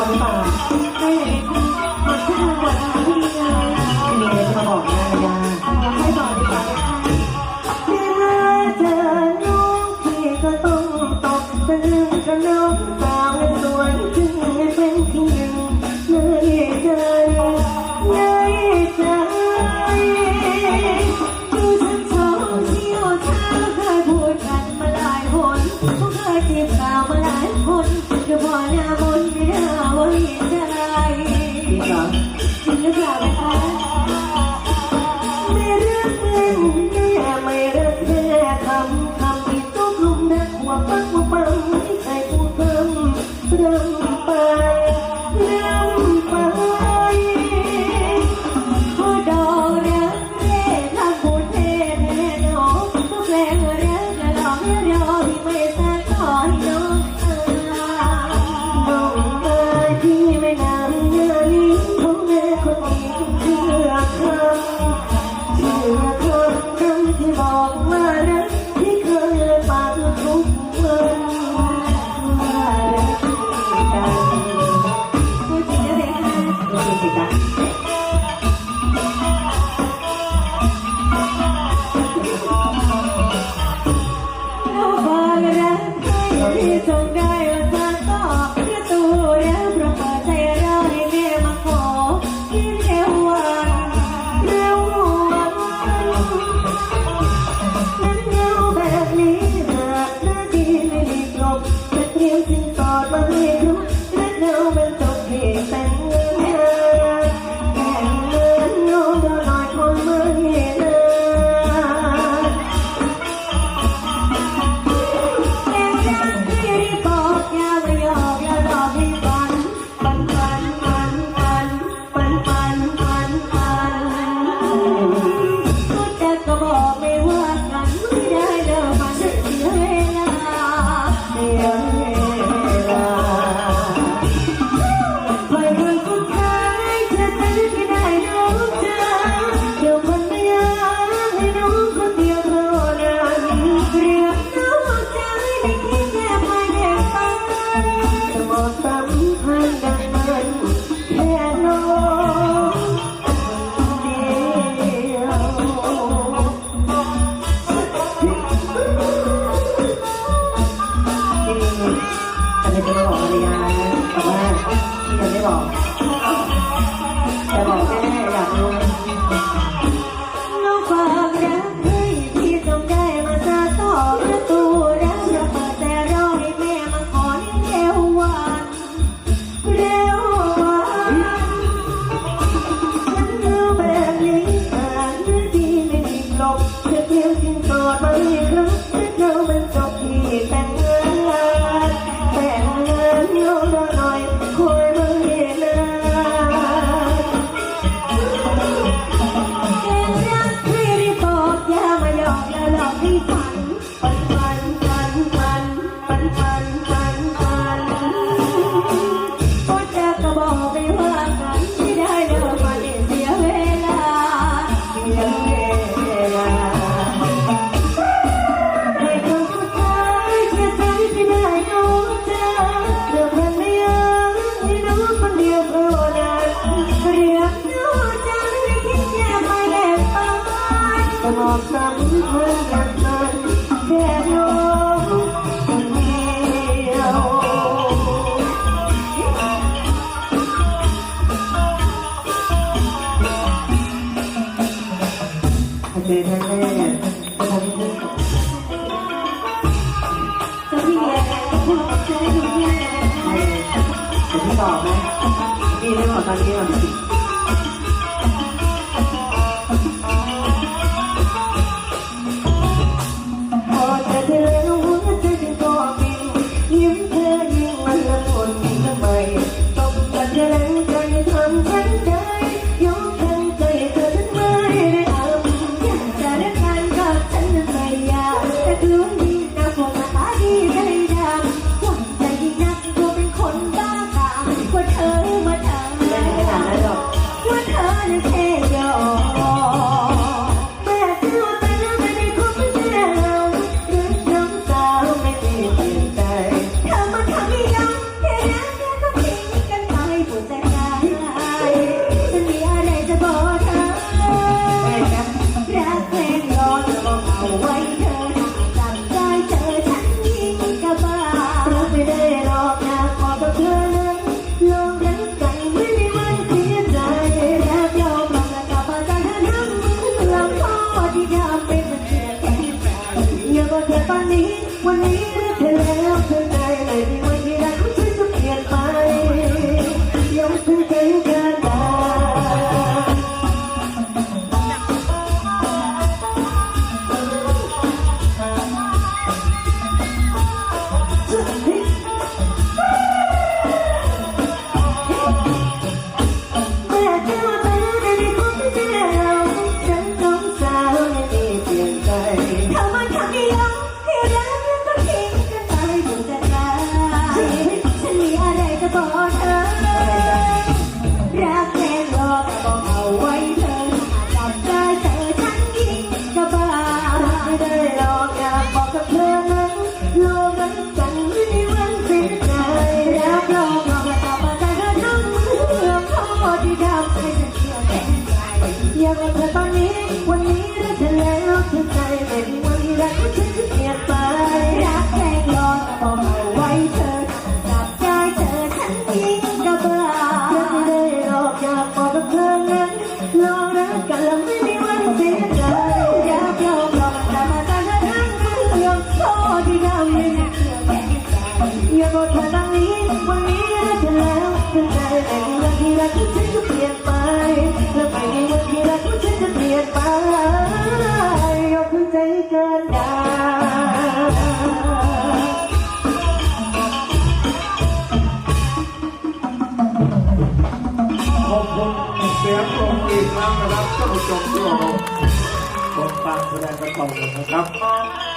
คนต่อให้มันขึ้นมหมดทั้งทีเลยมีไรจมาบอกนะยาให้บอกดีกว่าที่เมื่เจอน้องพี่ก็ต้องตกตะลึงน้องสาวสวยซึ่เป็นที่หนึ่งเลยเจเลยเจดูฉันชอบเที่ยวบูดันมาลายคนเขเคยจีบสาวมาลายคนก็หน้าม ฉันจะมาบอกภรรยาแต่ว่าฉันไม่บอกแต่บอกแค่อยากรู้น้องามรักเฮ้ยที่จงได้มาซาต่อประตูรักระเบิดแต่รอให้แม่มาขอเร็ววันเร็ววันฉันรู้แบบนี้อาจไม่ดีไม่ดีหรอกจะเพียงทิ้งกอดม ดีแน่จะพี่เลี้ยงจะพูดจะให้ดูพี่เลี้ยงๆไม่ตอบนี่เรื่องของการเลี้ยง 你，问你。 รักเธอนนี้ถ้รัเธอแล้วเธอใจไม่มีวันที่รักฉันจะเปลี่ยนไป รักแค่รอบอกเอาไว้เธอจับใจเธอฉันทิ้งก็บ้าอไม่ได้หอกอยากบอกกับเธอนั้รักกันแล้วไม่มีวันเสีใจอยากยอหรอกแต่มาตาหน้าทั้งคืนอมโทที่ดาวยินอยากเธอตอนนี้ วันนี้รักเธอ ขึ้นใจแต่ในวันที่รักของฉันจะเปลี่ยนไปและไปในวันที่รักของฉันจะเปลี่ยนไปยกใจเกินด้ขอบคุณเสียงปรบมืออีกครั้งนะครับท่านผู้ชมที่เคารพคนฟังแสดงกันต่อเลยนะครับ